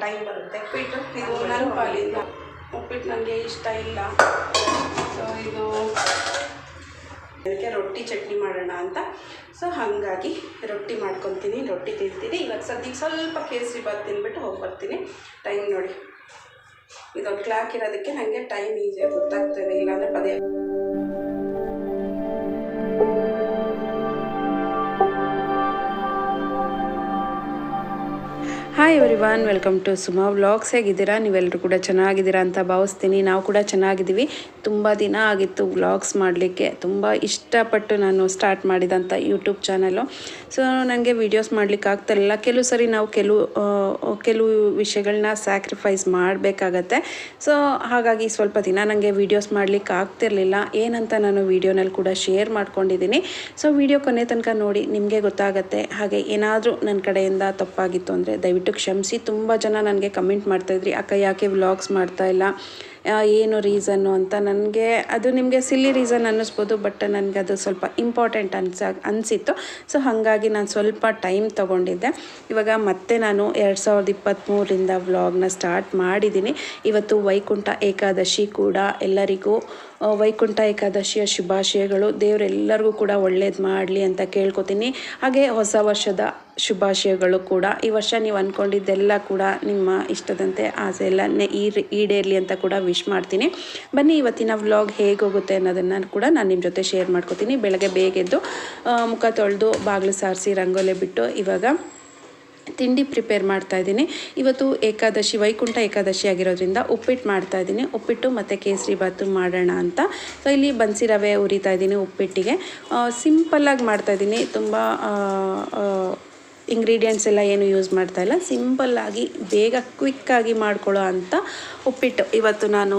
Time ಬರುತ್ತೆ. ಉಪ್ಪಿಟ್ಟು? ಇದು ನನ್ನ ಪಾಲಿದ್ದು ಉಪ್ಪಿಟ್ಟು ನನಗೆ ಇಷ್ಟ ಇಲ್ಲ. ಸೊ ಇದು ಅದಕ್ಕೆ ರೊಟ್ಟಿ ಚಟ್ನಿ ಮಾಡೋಣ ಅಂತ. ಸೊ ಹಾಗಾಗಿ ರೊಟ್ಟಿ ಮಾಡ್ಕೊತೀನಿ. ರೊಟ್ಟಿ ತಿಂತೀನಿ. ಇವಾಗ ಸದ್ಯಕ್ಕೆ ಸ್ವಲ್ಪ ಕೇಸರಿ ಬಾತ್ ತಿಂದ್ಬಿಟ್ಟು ಹೋಗಿ ಬರ್ತೀನಿ. ಟೈಮ್ ನೋಡಿ. ಇದೊಂದು ಕ್ಲಾಕ್ ಇರೋದಕ್ಕೆ ನನಗೆ ಟೈಮ್ ಈಸಿಯಾಗಿ ಗೊತ್ತಾಗ್ತದೆ ಇಲ್ಲಾಂದರೆ ಪದೇ hi everyone welcome to Suma vlogs ಹೇಗಿದ್ದೀರಾ? ನೀವೆಲ್ಲರೂ ಕೂಡ ಚೆನ್ನಾಗಿದ್ದೀರಾ ಅಂತ ಭಾವಿಸ್ತೀನಿ. ನಾವು ಕೂಡ ಚೆನ್ನಾಗಿದ್ದೀವಿ. ತುಂಬ ದಿನ ಆಗಿತ್ತು ವ್ಲಾಗ್ಸ್ ಮಾಡಲಿಕ್ಕೆ. ತುಂಬ ಇಷ್ಟಪಟ್ಟು ನಾನು ಸ್ಟಾರ್ಟ್ ಮಾಡಿದಂಥ ಯೂಟ್ಯೂಬ್ ಚಾನಲ್ಲು ಸೊ ನನಗೆ ವೀಡಿಯೋಸ್ ಮಾಡಲಿಕ್ಕೆ ಆಗ್ತಾಯಿಲ್ಲ ಕೆಲವು ಸರಿ ನಾವು ಕೆಲವು ಕೆಲವು ವಿಷಯಗಳನ್ನ ಸ್ಯಾಕ್ರಿಫೈಸ್ ಮಾಡಬೇಕಾಗತ್ತೆ. ಸೊ ಹಾಗಾಗಿ ಸ್ವಲ್ಪ ದಿನ ನನಗೆ ವೀಡಿಯೋಸ್ ಮಾಡಲಿಕ್ಕೆ ಆಗ್ತಿರಲಿಲ್ಲ ಏನಂತ ನಾನು ವೀಡಿಯೋನಲ್ಲಿ ಕೂಡ ಶೇರ್ ಮಾಡ್ಕೊಂಡಿದ್ದೀನಿ. ಸೊ ವಿಡಿಯೋ ಕೊನೆ ತನಕ ನೋಡಿ ನಿಮಗೆ ಗೊತ್ತಾಗತ್ತೆ. ಹಾಗೆ ಏನಾದರೂ ನನ್ನ ಕಡೆಯಿಂದ ತಪ್ಪಾಗಿತ್ತು ಅಂದರೆ ದಯವಿಟ್ಟು ಕ್ಷಮಿಸಿ. ತುಂಬ ಜನ ನನಗೆ ಕಮೆಂಟ್ ಮಾಡ್ತಾಯಿದ್ರಿ ಅಕ್ಕ, ಯಾಕೆ ವ್ಲಾಗ್ಸ್ ಮಾಡ್ತಾ ಇಲ್ಲ? ಏನು ರೀಸನ್ನು? ಅಂತ ನನಗೆ ಅದು ನಿಮಗೆ ಸಿಲ್ಲಿ ರೀಸನ್ ಅನ್ನಿಸ್ಬೋದು ಬಟ್ ನನಗೆ ಅದು ಸ್ವಲ್ಪ ಇಂಪಾರ್ಟೆಂಟ್ ಅನ್ಸ, ಅನಿಸಿತ್ತು. ಸೊ ಹಾಗಾಗಿ ನಾನು ಸ್ವಲ್ಪ ಟೈಮ್ ತೊಗೊಂಡಿದ್ದೆ. ಇವಾಗ ಮತ್ತೆ ನಾನು ಎರಡು ಸಾವಿರದ ಇಪ್ಪತ್ತ್ಮೂರಿಂದ ವ್ಲಾಗ್ನ ಸ್ಟಾರ್ಟ್ ಮಾಡಿದ್ದೀನಿ. ಇವತ್ತು ವೈಕುಂಠ ಏಕಾದಶಿ ಕೂಡ ಎಲ್ಲರಿಗೂ ವೈಕುಂಠ ಏಕಾದಶಿಯ ಶುಭಾಶಯಗಳು. ದೇವರೆಲ್ಲರಿಗೂ ಕೂಡ ಒಳ್ಳೇದು ಮಾಡಲಿ ಅಂತ ಕೇಳ್ಕೊತೀನಿ. ಹಾಗೆ ಹೊಸ ವರ್ಷದ ಶುಭಾಶಯಗಳು ಕೂಡ. ಈ ವರ್ಷ ನೀವು ಅಂದ್ಕೊಂಡಿದ್ದೆಲ್ಲ ಕೂಡ ನಿಮ್ಮ ಇಷ್ಟದಂತೆ ಆಸೆ ಎಲ್ಲ ಈಡೇರಲಿ ಅಂತ ಕೂಡ ವಿಶ್ ಮಾಡ್ತೀನಿ. ಬನ್ನಿ, ಇವತ್ತಿನ ವ್ಲಾಗ್ ಹೇಗೆ ಹೋಗುತ್ತೆ ಅನ್ನೋದನ್ನು ಕೂಡ ನಾನು ನಿಮ್ಮ ಜೊತೆ ಶೇರ್ ಮಾಡ್ಕೊತೀನಿ. ಬೆಳಗ್ಗೆ ಬೇಗೆದ್ದು ಮುಖ ತೊಳೆದು, ಬಾಗಿಲು ಸಾರಿಸಿ, ರಂಗೋಲೆ ಬಿಟ್ಟು ಇವಾಗ ತಿಂಡಿ ಪ್ರಿಪೇರ್ ಮಾಡ್ತಾ ಇದ್ದೀನಿ. ಇವತ್ತು ಏಕಾದಶಿ, ವೈಕುಂಠ ಏಕಾದಶಿ ಆಗಿರೋದ್ರಿಂದ ಉಪ್ಪಿಟ್ಟು ಮಾಡ್ತಾ ಇದ್ದೀನಿ. ಉಪ್ಪಿಟ್ಟು ಮತ್ತು ಕೇಸರಿ ಬಾತು ಮಾಡೋಣ ಅಂತ. ಸೊ ಇಲ್ಲಿ ಬನ್ಸಿ ರವೆ ಉರಿತಾ ಇದ್ದೀನಿ ಉಪ್ಪಿಟ್ಟಿಗೆ. ಸಿಂಪಲ್ಲಾಗಿ ಮಾಡ್ತಾ ಇದ್ದೀನಿ. ತುಂಬ ಇಂಗ್ರೀಡಿಯೆಂಟ್ಸ್ ಎಲ್ಲ ಏನು ಯೂಸ್ ಮಾಡ್ತಾ ಇಲ್ಲ. ಸಿಂಪಲ್ಲಾಗಿ ಬೇಗ ಕ್ವಿಕ್ಕಾಗಿ ಮಾಡ್ಕೊಳ್ಳೋ ಅಂಥ ಉಪ್ಪಿಟ್ಟು. ಇವತ್ತು ನಾನು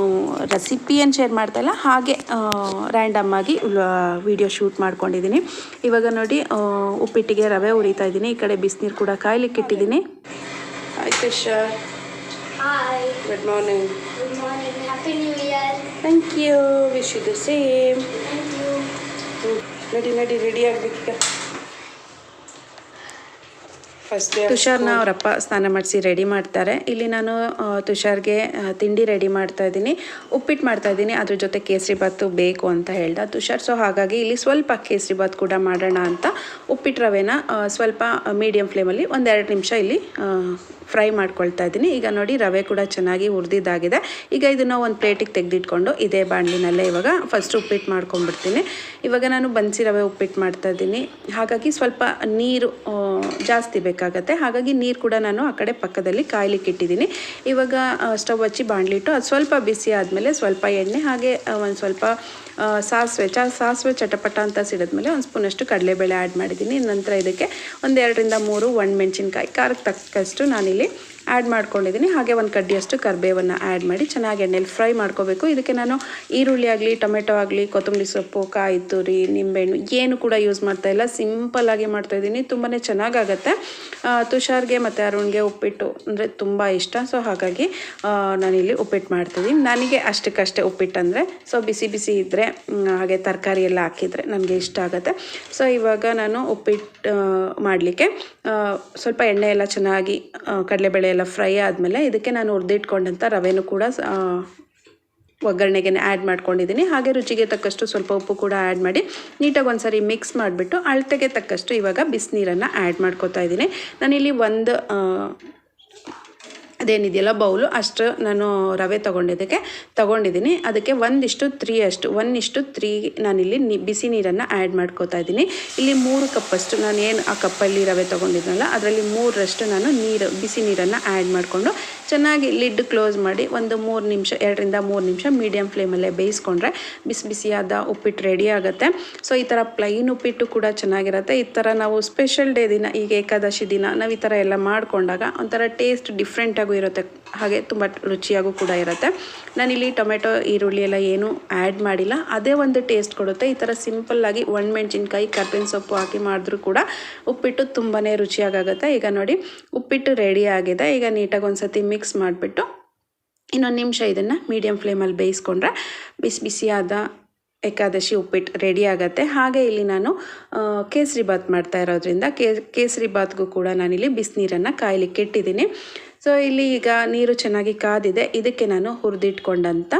ರೆಸಿಪಿಯನ್ನು ಶೇರ್ ಮಾಡ್ತಾ ಇಲ್ಲ ಹಾಗೆ ರ್ಯಾಂಡಮ್ ಆಗಿ ವಿಡಿಯೋ ಶೂಟ್ ಮಾಡ್ಕೊಂಡಿದ್ದೀನಿ ಇವಾಗ ನೋಡಿ ಉಪ್ಪಿಟ್ಟಿಗೆ ರವೆ ಉರಿತಾ ಇದ್ದೀನಿ ಈ ಕಡೆ ಬಿಸಿನೀರು ಕೂಡ ಕಾಯ್ಲಿಕ್ಕೆ ಇಟ್ಟಿದ್ದೀನಿ good morning New Year. Thank you wish you the same you. ನಡಿ ನಡಿ ರೆಡಿ ಆಗಬೇಕು ತುಷಾರ್ನ ಅವರಪ್ಪ ಸ್ನಾನ ಮಾಡಿಸಿ ರೆಡಿ ಮಾಡ್ತಾರೆ. ಇಲ್ಲಿ ನಾನು ತುಷಾರ್ಗೆ ತಿಂಡಿ ರೆಡಿ ಮಾಡ್ತಾ ಇದ್ದೀನಿ. ಉಪ್ಪಿಟ್ಟು ಮಾಡ್ತಾ ಇದ್ದೀನಿ. ಅದ್ರ ಜೊತೆ ಕೇಸರಿ ಬಾತು ಬೇಕು ಅಂತ ಹೇಳ್ದ ತುಷಾರ್. ಸೊ ಹಾಗಾಗಿ ಇಲ್ಲಿ ಸ್ವಲ್ಪ ಕೇಸರಿ ಬಾತ್ ಕೂಡ ಮಾಡೋಣ ಅಂತ ಉಪ್ಪಿಟ್ಟು ರವೆನ ಸ್ವಲ್ಪ ಮೀಡಿಯಮ್ ಫ್ಲೇಮಲ್ಲಿ ಒಂದೆರಡು ನಿಮಿಷ ಇಲ್ಲಿ ಫ್ರೈ ಮಾಡ್ಕೊಳ್ತಾ ಇದ್ದೀನಿ. ಈಗ ನೋಡಿ ರವೆ ಕೂಡ ಚೆನ್ನಾಗಿ ಹುರಿದಿದ್ದಾಗಿದೆ. ಈಗ ಇದನ್ನು ಒಂದು ಪ್ಲೇಟಿಗೆ ತೆಗೆದಿಟ್ಕೊಂಡು ಇದೇ ಬಾಣಲಿನಲ್ಲೇ ಇವಾಗ ಫಸ್ಟ್ ಉಪ್ಪಿಟ್ಟು ಮಾಡ್ಕೊಂಡ್ಬಿಡ್ತೀನಿ. ಇವಾಗ ನಾನು ಬನ್ಸಿ ರವೆ ಉಪ್ಪಿಟ್ಟು ಮಾಡ್ತಾ ಇದ್ದೀನಿ. ಹಾಗಾಗಿ ಸ್ವಲ್ಪ ನೀರು ಜಾಸ್ತಿ ಬೇಕಾಗತ್ತೆ. ಹಾಗಾಗಿ ನೀರು ಕೂಡ ನಾನು ಆ ಕಡೆ ಪಕ್ಕದಲ್ಲಿ ಕಾಯ್ಲಿಕ್ಕೆ ಇಟ್ಟಿದ್ದೀನಿ. ಇವಾಗ ಸ್ಟವ್ ಹಚ್ಚಿ ಬಾಣಲಿಟ್ಟು ಅದು ಸ್ವಲ್ಪ ಬಿಸಿ ಆದಮೇಲೆ ಸ್ವಲ್ಪ ಎಣ್ಣೆ ಹಾಗೆ ಒಂದು ಸ್ವಲ್ಪ ಸಾಸಿವೆ, ಚ, ಸಾಸಿವೆ ಚಟಪಟ ಅಂತ ಸಿಡಿದ್ಮೇಲೆ ಒಂದು ಸ್ಪೂನಷ್ಟು ಕಡಲೆಬೇಳೆ ಆ್ಯಡ್ ಮಾಡಿದ್ದೀನಿ. ನಂತರ ಇದಕ್ಕೆ ಒಂದು ಎರಡರಿಂದ ಮೂರು ಒಣಮೆಣ್ಸಿನ್ಕಾಯಿ. ಖಾರಕ್ಕೆ ತಕ್ಕಷ್ಟು ನಾನಿಲ್ಲಿ ಆ್ಯಡ್ ಮಾಡ್ಕೊಂಡಿದ್ದೀನಿ. ಹಾಗೆ ಒಂದು ಕಡ್ಡಿಯಷ್ಟು ಕರಿಬೇವನ್ನು ಆ್ಯಡ್ ಮಾಡಿ ಚೆನ್ನಾಗಿ ಎಣ್ಣೆಲಿ ಫ್ರೈ ಮಾಡ್ಕೋಬೇಕು. ಇದಕ್ಕೆ ನಾನು ಈರುಳ್ಳಿ ಆಗಲಿ, ಟೊಮೆಟೊ ಆಗಲಿ, ಕೊತ್ತಂಬರಿ ಸೊಪ್ಪು ಕಾಯಿ ತುರಿ ನಿಂಬೆಹಣ್ಣು ಏನು ಕೂಡ ಯೂಸ್ ಮಾಡ್ತಾ ಇಲ್ಲ. ಸಿಂಪಲ್ಲಾಗಿ ಮಾಡ್ತಾ ಇದ್ದೀನಿ ತುಂಬಾ ಚೆನ್ನಾಗಾಗತ್ತೆ. ತುಷಾರ್ಗೆ ಮತ್ತು ಅರುಣ್ಗೆ ಉಪ್ಪಿಟ್ಟು ಅಂದರೆ ತುಂಬ ಇಷ್ಟ. ಸೊ ಹಾಗಾಗಿ ನಾನಿಲ್ಲಿ ಉಪ್ಪಿಟ್ಟು ಮಾಡ್ತಿದ್ದೀನಿ ನನಗೆ ಅಷ್ಟಕ್ಕಷ್ಟೇ ಉಪ್ಪಿಟ್ಟು ಅಂದರೆ ಸೊ ಬಿಸಿ ಬಿಸಿ ಇದ್ದರೆ ಹಾಗೆ ತರಕಾರಿ ಎಲ್ಲ ಹಾಕಿದರೆ ನನಗೆ ಇಷ್ಟ ಆಗುತ್ತೆ. ಸೊ ಇವಾಗ ನಾನು ಉಪ್ಪಿಟ್ಟು ಮಾಡಲಿಕ್ಕೆ ಸ್ವಲ್ಪ ಎಣ್ಣೆ ಎಲ್ಲ ಚೆನ್ನಾಗಿ ಕಡಲೆಬೇಳೆ ಎಲ್ಲ ಫ್ರೈ ಆದಮೇಲೆ ಇದಕ್ಕೆ ನಾನು ಹುರಿದಿಟ್ಕೊಂಡಂಥ ರವೆನೂ ಕೂಡ ಒಗ್ಗರಣೆಗೆ ಆ್ಯಡ್ ಮಾಡ್ಕೊಂಡಿದ್ದೀನಿ. ಹಾಗೆ ರುಚಿಗೆ ತಕ್ಕಷ್ಟು ಸ್ವಲ್ಪ ಉಪ್ಪು ಕೂಡ ಆ್ಯಡ್ ಮಾಡಿ ನೀಟಾಗಿ ಒಂದ್ಸರಿ ಮಿಕ್ಸ್ ಮಾಡಿಬಿಟ್ಟು ಅಳತೆಗೆ ತಕ್ಕಷ್ಟು ಇವಾಗ ಬಿಸಿನೀರನ್ನು ಆ್ಯಡ್ ಮಾಡ್ಕೋತಾ ಇದ್ದೀನಿ. ನಾನಿಲ್ಲಿ ಒಂದು ಅದೇನಿದೆಯಲ್ಲ ಬೌಲು, ಅಷ್ಟು ನಾನು ರವೆ ತೊಗೊಂಡಿದ್ದಕ್ಕೆ, ತೊಗೊಂಡಿದ್ದೀನಿ. ಅದಕ್ಕೆ ಒಂದಿಷ್ಟು ತ್ರೀ ಅಷ್ಟು, ಒಂದಿಷ್ಟು ತ್ರೀ ನಾನಿಲ್ಲಿ ನಿ, ಬಿಸಿ ನೀರನ್ನು ಆ್ಯಡ್ ಮಾಡ್ಕೋತಾ ಇದ್ದೀನಿ. ಇಲ್ಲಿ ಮೂರು ಕಪ್ಪಷ್ಟು ನಾನು ಏನು ಆ ಕಪ್ಪಲ್ಲಿ ರವೆ ತೊಗೊಂಡಿದ್ನಲ್ಲ, ಅದರಲ್ಲಿ ಮೂರರಷ್ಟು ನಾನು ನೀರು, ಬಿಸಿ ನೀರನ್ನು ಆ್ಯಡ್ ಮಾಡಿಕೊಂಡು ಚೆನ್ನಾಗಿ ಲಿಡ್ ಕ್ಲೋಸ್ ಮಾಡಿ ಒಂದು ಮೂರು ನಿಮಿಷ, ಎರಡರಿಂದ ಮೂರು ನಿಮಿಷ ಮೀಡಿಯಮ್ ಫ್ಲೇಮಲ್ಲೇ ಬೇಯಿಸ್ಕೊಂಡ್ರೆ ಬಿಸಿ ಬಿಸಿಯಾದ ಉಪ್ಪಿಟ್ಟು ರೆಡಿ ಆಗುತ್ತೆ. ಸೊ ಈ ಥರ ಪ್ಲೈನ್ ಉಪ್ಪಿಟ್ಟು ಕೂಡ ಚೆನ್ನಾಗಿರುತ್ತೆ. ಈ ಥರ ನಾವು ಸ್ಪೆಷಲ್ ಡೇ ದಿನ, ಈಗ ಏಕಾದಶಿ ದಿನ, ನಾವು ಈ ಥರ ಎಲ್ಲ ಮಾಡಿಕೊಂಡಾಗ ಒಂಥರ ಟೇಸ್ಟ್ ಡಿಫ್ರೆಂಟಾಗೂ ಇರುತ್ತೆ. ಹಾಗೆ ತುಂಬ ರುಚಿಯಾಗೂ ಕೂಡ ಇರುತ್ತೆ. ನಾನಿಲ್ಲಿ ಟೊಮೆಟೊ, ಈರುಳ್ಳಿ ಎಲ್ಲ ಏನೂ ಆ್ಯಡ್ ಮಾಡಿಲ್ಲ. ಅದೇ ಒಂದು ಟೇಸ್ಟ್ ಕೊಡುತ್ತೆ. ಈ ಥರ ಸಿಂಪಲ್ಲಾಗಿ ಒಣ ಮೆಣಸಿನ್ಕಾಯಿ ಕರ್ಬೇವಿನ ಸೊಪ್ಪು ಹಾಕಿ ಮಾಡಿದ್ರೂ ಕೂಡ ಉಪ್ಪಿಟ್ಟು ತುಂಬಾ ರುಚಿಯಾಗುತ್ತೆ ಈಗ ನೋಡಿ, ಉಪ್ಪಿಟ್ಟು ರೆಡಿ ಆಗಿದೆ. ಈಗ ನೀಟಾಗಿ ಒಂದು ಸತಿ ಮಿಕ್ಸ್ ಮಾಡಿಬಿಟ್ಟು ಇನ್ನೊಂದು ನಿಮಿಷ ಇದನ್ನು ಮೀಡಿಯಮ್ ಫ್ಲೇಮಲ್ಲಿ ಬೇಯಿಸ್ಕೊಂಡ್ರೆ ಬಿಸಿ ಬಿಸಿಯಾದ ಏಕಾದಶಿ ಉಪ್ಪಿಟ್ಟು ರೆಡಿ ಆಗುತ್ತೆ. ಹಾಗೆ ಇಲ್ಲಿ ನಾನು ಕೇಸರಿ ಬಾತ್ ಮಾಡ್ತಾ ಇರೋದ್ರಿಂದ ಕೇಸರಿ ಬಾತ್ಗೂ ಕೂಡ ನಾನಿಲ್ಲಿ ಬಿಸಿನೀರನ್ನು ಕಾಯಲಿಕ್ಕೆ ಇಟ್ಟಿದ್ದೀನಿ. ಸೊ ಇಲ್ಲಿ ಈಗ ನೀರು ಚೆನ್ನಾಗಿ ಕಾದಿದೆ. ಇದಕ್ಕೆ ನಾನು ಹುರಿದಿಟ್ಕೊಂಡಂಥ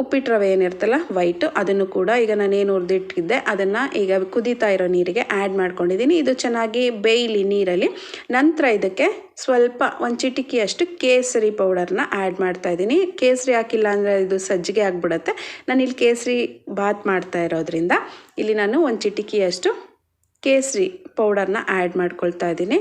ಉಪ್ಪಿಟ್ಟು ರವೆ ಏನಿರ್ತಲ್ಲ ವೈಟು ಅದನ್ನು ಕೂಡ ಈಗ ನಾನೇನು ಹುರಿದಿಟ್ಟಿದ್ದೆ, ಅದನ್ನು ಈಗ ಕುದೀತಾ ಇರೋ ನೀರಿಗೆ ಆ್ಯಡ್ ಮಾಡ್ಕೊಂಡಿದ್ದೀನಿ. ಇದು ಚೆನ್ನಾಗಿ ಬೇಯಲಿ ನೀರಲ್ಲಿ. ನಂತರ ಇದಕ್ಕೆ ಸ್ವಲ್ಪ ಒಂದು ಚಿಟಿಕಿಯಷ್ಟು ಕೇಸರಿ ಪೌಡರ್ನ ಆ್ಯಡ್ ಮಾಡ್ತಾ ಇದ್ದೀನಿ. ಕೇಸರಿ ಹಾಕಿಲ್ಲ ಅಂದರೆ ಇದು ಸಜ್ಜಿಗೆ ಆಗಿಬಿಡುತ್ತೆ. ನಾನು ಇಲ್ಲಿ ಕೇಸರಿ ಬಾತ್ ಮಾಡ್ತಾ ಇರೋದ್ರಿಂದ ಇಲ್ಲಿ ನಾನು ಒಂದು ಚಿಟಿಕಿಯಷ್ಟು ಕೇಸರಿ ಪೌಡರ್ನ ಆ್ಯಡ್ ಮಾಡ್ಕೊಳ್ತಾ ಇದ್ದೀನಿ.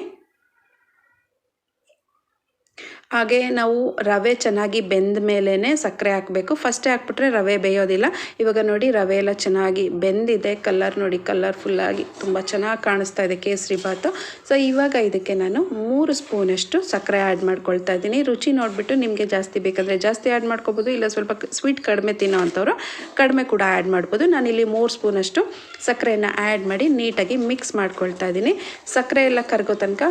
ಹಾಗೆ ನಾವು ರವೆ ಚೆನ್ನಾಗಿ ಬೆಂದ ಮೇಲೇ ಸಕ್ಕರೆ ಹಾಕಬೇಕು. ಫಸ್ಟೇ ಹಾಕ್ಬಿಟ್ರೆ ರವೆ ಬೇಯೋದಿಲ್ಲ. ಇವಾಗ ನೋಡಿ ರವೆ ಎಲ್ಲ ಚೆನ್ನಾಗಿ ಬೆಂದಿದೆ. ಕಲರ್ ನೋಡಿ ಕಲರ್ಫುಲ್ಲಾಗಿ ತುಂಬ ಚೆನ್ನಾಗಿ ಕಾಣಿಸ್ತಾ ಇದೆ ಕೇಸರಿ ಬಾತು ಸೊ ಇವಾಗ ಇದಕ್ಕೆ ನಾನು ಮೂರು ಸ್ಪೂನಷ್ಟು ಸಕ್ಕರೆ ಆ್ಯಡ್ ಮಾಡ್ಕೊಳ್ತಾ ಇದ್ದೀನಿ. ರುಚಿ ನೋಡಿಬಿಟ್ಟು ನಿಮಗೆ ಜಾಸ್ತಿ ಬೇಕಾದರೆ ಜಾಸ್ತಿ ಆ್ಯಡ್ ಮಾಡ್ಕೋಬೋದು, ಇಲ್ಲ ಸ್ವಲ್ಪ ಸ್ವೀಟ್ ಕಡಿಮೆ ತಿನ್ನೋ ಅಂಥವ್ರು ಕಡಿಮೆ ಕೂಡ ಆ್ಯಡ್ ಮಾಡ್ಬೋದು. ನಾನಿಲ್ಲಿ ಮೂರು ಸ್ಪೂನಷ್ಟು ಸಕ್ಕರೆಯನ್ನು ಆ್ಯಡ್ ಮಾಡಿ ನೀಟಾಗಿ ಮಿಕ್ಸ್ ಮಾಡ್ಕೊಳ್ತಾ ಇದ್ದೀನಿ. ಸಕ್ಕರೆ ಎಲ್ಲ ಕರಗೋ ತನಕ